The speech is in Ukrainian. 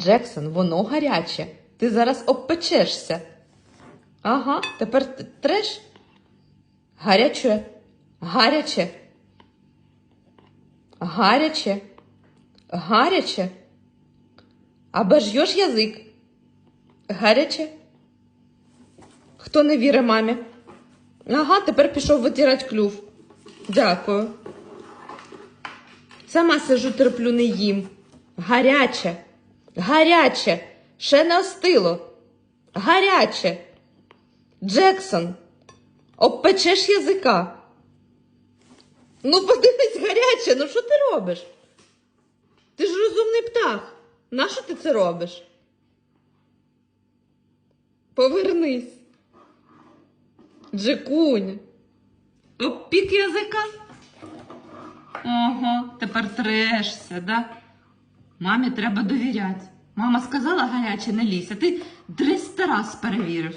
Джексон, воно гаряче. Ти зараз обпечешся. Ага, тепер треш. Гаряче. Гаряче. Гаряче. Гаряче. Обожжеш язик. Гаряче. Хто не вірить мамі? Ага, тепер пішов витирати клюв. Дякую. Сама сижу, терплю, не їм. Гаряче. Гаряче. Ще не остило. Гаряче. Джексон. Обпечеш язика. Ну, подивись, гаряче, ну що ти робиш? Ти ж розумний птах. Нащо ти це робиш? Повернись. Джекунь. Обпік язика. Ого, тепер трешся, да? Мамі треба довіряти. Мама сказала гаряче не лізь, а ти 300 раз перевірив.